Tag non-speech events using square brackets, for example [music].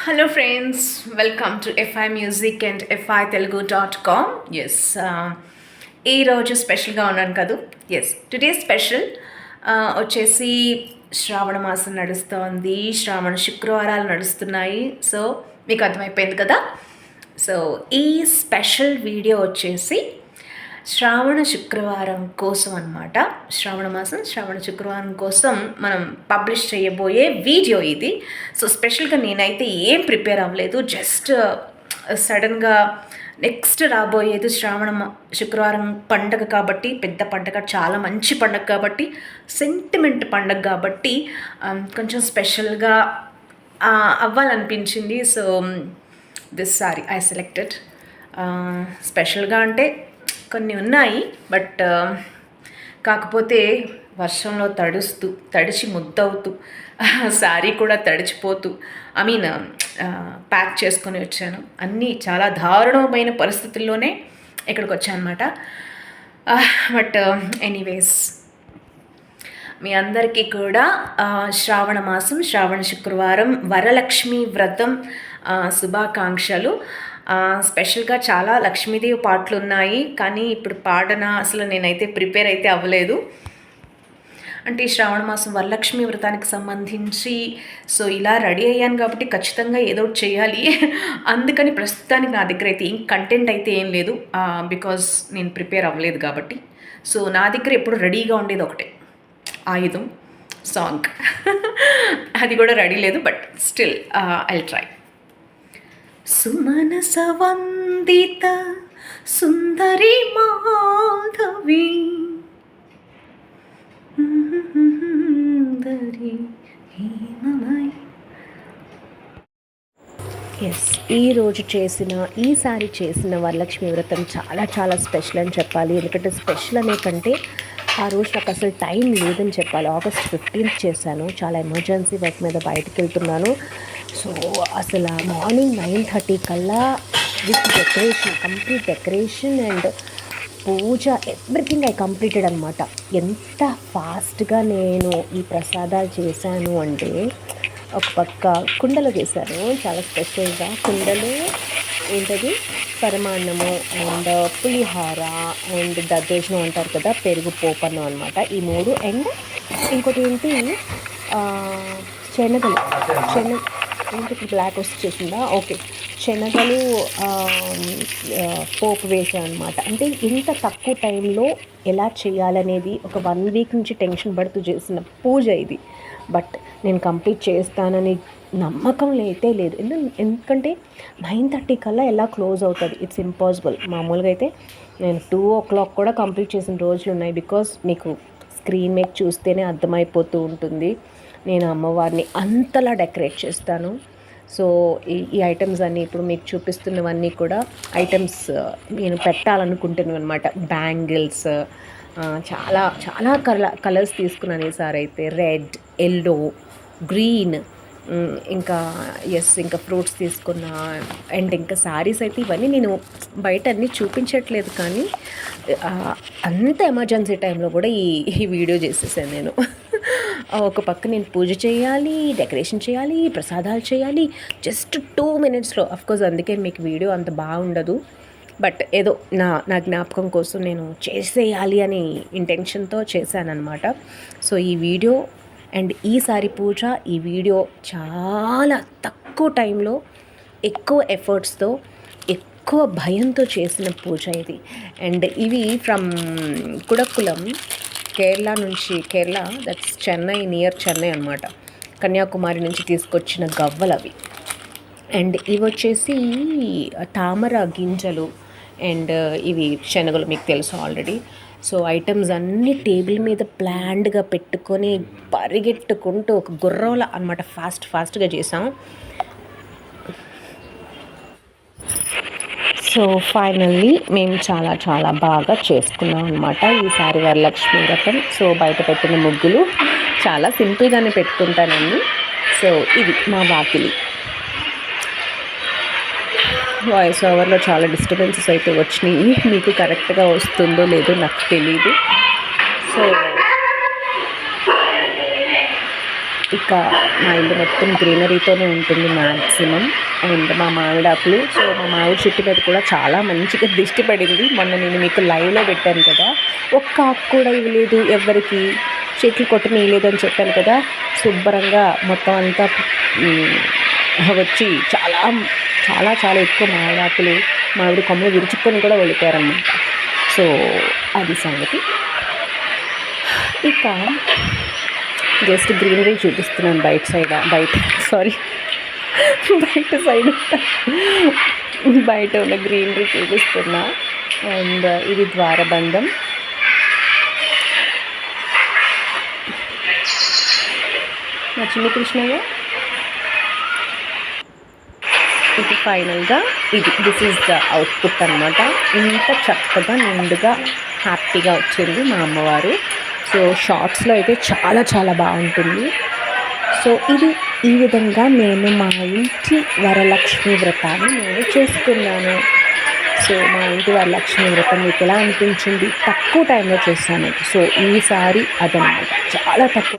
Hello friends welcome to FI music and FI Telugu dot com yes ఈరోజు స్పెషల్గా ఉన్నాను కదూ? ఎస్ టుడే స్పెషల్ వచ్చేసి శ్రావణ మాసం నడుస్తోంది. శ్రావణ శుక్రవారాలు నడుస్తున్నాయి. సో మీకు అర్థమైపోయింది కదా? సో ఈ స్పెషల్ వీడియో వచ్చేసి శ్రావణ శుక్రవారం కోసం అనమాట శ్రావణ మాసం శ్రావణ శుక్రవారం కోసం మనం పబ్లిష్ చేయబోయే వీడియో ఇది. సో స్పెషల్గా నేనైతే ఏం ప్రిపేర్ అవ్వలేదు. జస్ట్ సడన్గా నెక్స్ట్ రాబోయేది శ్రావణ శుక్రవారం పండగ కాబట్టి పెద్ద పండగ చాలా మంచి పండగ కాబట్టి సెంటిమెంట్ పండగ కాబట్టి um, కొంచెం స్పెషల్గా అవ్వాలనిపించింది. So this sari I selected స్పెషల్గా అంటే కొన్ని ఉన్నాయి బట్ కాకపోతే వర్షంలో తడుస్తూ తడిచి ముద్దవుతూ [laughs] శారీ కూడా తడిచిపోతూ ఐ మీన్ ప్యాక్ చేసుకొని వచ్చాను. అన్నీ చాలా దారుణమైన పరిస్థితుల్లోనే ఇక్కడికి వచ్చానమాట. బట్ ఎనీవేస్ మీ అందరికీ కూడా శ్రావణ మాసం శ్రావణ శుక్రవారం వరలక్ష్మి వ్రతం శుభాకాంక్షలు. స్పెషల్గా చాలా లక్ష్మీదేవి పాటలు ఉన్నాయి కానీ ఇప్పుడు పాడన అసలు నేనైతే ప్రిపేర్ అయితే అవ్వలేదు. అంటే శ్రావణ మాసం వరలక్ష్మి వ్రతానికి సంబంధించి సో ఇలా రెడీ అయ్యాను కాబట్టి ఖచ్చితంగా ఏదో ఒకటి చేయాలి. [laughs] అందుకని ప్రస్తుతానికి నా దగ్గర అయితే ఏం కంటెంట్ అయితే ఏం లేదు. బికాజ్ నేను ప్రిపేర్ అవ్వలేదు కాబట్టి. సో నా దగ్గర ఎప్పుడు రెడీగా ఉండేది ఒకటే ఆయుధం సాంగ్. [laughs] అది కూడా రెడీ లేదు బట్ స్టిల్ ఐ ట్రై. సుమనసవందిత సుందరి మాధవి. ఎస్ ఈరోజు చేసిన ఈసారి చేసిన వరలక్ష్మి వ్రతం చాలా చాలా స్పెషల్ అని చెప్పాలి. ఎందుకంటే స్పెషల్ అనే కంటే ఆ రోజు నాకు అసలు టైం లేదని చెప్పాలి. ఆగస్ట్ ఫిఫ్టీన్త్ చేశాను. చాలా ఎమర్జెన్సీ వర్క్ మీద బయటకు వెళ్తున్నాను సో అసలు మార్నింగ్ నైన్ థర్టీ కల్లా with decoration complete decoration and puja everything I completed అనమాట ఎంత ఫాస్ట్గా నేను ఈ ప్రసాదాలు చేశాను అంటే ఒక పక్క కుండలో చేశాను. చాలా స్పెషల్గా కుండలు ఏంటది? పరమాన్నము అండ్ పులిహార అండ్ దద్దోజనం అంటారు కదా పెరుగు పోపన్నం అనమాట ఈ మూడు అండ్ ఇంకోటి ఏంటి? శనగలు. శనగ ఏంటి? బ్లాక్ వచ్చేసిందా ఓకే. శనగలు పోపు వేసాను అనమాట అంటే ఇంత తక్కువ టైంలో ఎలా చేయాలనేది ఒక వన్ వీక్ నుంచి టెన్షన్ పడుతూ చేసిన పూజ ఇది. బట్ నేను కంప్లీట్ చేస్తానని నమ్మకం అయితే లేదు. ఎందుకంటే నైన్ థర్టీ కల్లా ఎలా క్లోజ్ అవుతుంది? ఇట్స్ ఇంపాసిబుల్ మామూలుగా అయితే నేను టూ ఓ క్లాక్ కూడా కంప్లీట్ చేసిన రోజులు ఉన్నాయి. బికాస్ మీకు స్క్రీన్ మీద చూస్తేనే అర్థమైపోతూ ఉంటుంది. నేను అమ్మవారిని అంతలా డెకరేట్ చేస్తాను. సో ఈ ఈ ఐటమ్స్ అన్నీ ఇప్పుడు మీకు చూపిస్తున్నవన్నీ కూడా ఐటమ్స్ నేను పెట్టాలనుకుంటున్నాను అనమాట బ్యాంగిల్స్ చాలా చాలా కల కలర్స్ తీసుకున్నాను ఈసారి అయితే. రెడ్ ఎల్లో గ్రీన్ ఇంకా ఎస్ ఇంకా ఫ్రూట్స్ తీసుకున్న అండ్ ఇంకా శారీస్ అయితే ఇవన్నీ నేను బయట అన్నీ చూపించట్లేదు కానీ అంత ఎమర్జెన్సీ టైంలో కూడా ఈ ఈ వీడియో చేసేసాను నేను. ఒక పక్క నేను పూజ చేయాలి డెకరేషన్ చేయాలి ప్రసాదాలు చేయాలి జస్ట్ టూ మినిట్స్లో కోర్స్ అందుకే మీకు వీడియో అంత బాగుండదు. బట్ ఏదో నా నా జ్ఞాపకం కోసం నేను చేసేయాలి అని ఇంటెన్షన్తో చేశానన్నమాట. సో ఈ వీడియో అండ్ ఈసారి పూజ ఈ వీడియో చాలా తక్కువ టైంలో ఎక్కువ ఎఫర్ట్స్తో ఎక్కువ భయంతో చేసిన పూజ ఇది. అండ్ ఇవి ఫ్రమ్ కుడక్కులం కేరళ నుంచి కేరళ దట్స్ చెన్నై నియర్ చెన్నై అనమాట కన్యాకుమారి నుంచి తీసుకొచ్చిన గవ్వలు అవి అండ్ ఇవి వచ్చేసి తామర గింజలు అండ్ uh, ఇవి శనగలు మీకు తెలుసు ఆల్రెడీ సో ఐటమ్స్ అన్నీ టేబుల్ మీద ప్లాండ్గా పెట్టుకొని పరిగెట్టుకుంటూ ఒక గుర్రంలా అనమాట ఫాస్ట్ ఫాస్ట్గా చేసాం. సో ఫైనల్లీ మేము చాలా చాలా బాగా చేసుకున్నాం అనమాట ఈసారి వరలక్ష్మి వ్రతం. సో బయట పెట్టిన ముగ్గులు చాలా సింపుల్గానే పెట్టుకుంటానండి. సో ఇది మా వాకిలి. వాయిస్ ఓవర్లో చాలా డిస్టర్బెన్సెస్ అయితే వచ్చినాయి. మీకు కరెక్ట్గా వస్తుందో లేదో నాకు తెలీదు. సో ఇక మా ఇల్లు మొత్తం గ్రీనరీతోనే ఉంటుంది మ్యాక్సిమం అండ్ మా మామిడాకులు సో మా మామిడి చెట్టు మీద కూడా చాలా మంచిగా దిష్టి పడింది. మొన్న నేను మీకు లైవ్లో పెట్టాను కదా. ఒక్క ఆకు కూడా ఇవ్వలేదు ఎవరికి. చెట్లు కొట్టనీయలేదు అని చెప్పాను కదా. శుభ్రంగా మొత్తం అంతా వచ్చి చాలా చాలా చాలా ఎక్కువ మామిడాకులు మామిడి కొమ్మలు విరుచుకొని కూడా వెళ్ళిపోయారన్నమాట. సో అది సంగతి. ఇక జస్ట్ గ్రీనరీ చూపిస్తున్నాను బయట సైడ్ బయట సారీ బయట సైడ్. బయట ఉన్న గ్రీనరీ చూపిస్తున్నా. అండ్ ఇది ద్వారబంధం. మా చిన్న కృష్ణయ్య? ఇది ఫైనల్గా ఇది దిస్ ఈజ్ ద అవుట్పుట్ అనమాట ఇంత చక్కగా నిండుగా హ్యాపీగా వచ్చింది మా అమ్మవారు. సో షార్ట్స్లో అయితే చాలా చాలా బాగుంటుంది. సో ఇది ఈ విధంగా నేను మా ఇంటి వరలక్ష్మి వ్రతాన్ని నేను చేసుకున్నాను. సో మా ఇంటి వరలక్ష్మి వ్రతం మీకు ఎలా అనిపించింది? తక్కువ టైంలో చేశాను. సో ఈసారి అదనమాట. చాలా తక్కువ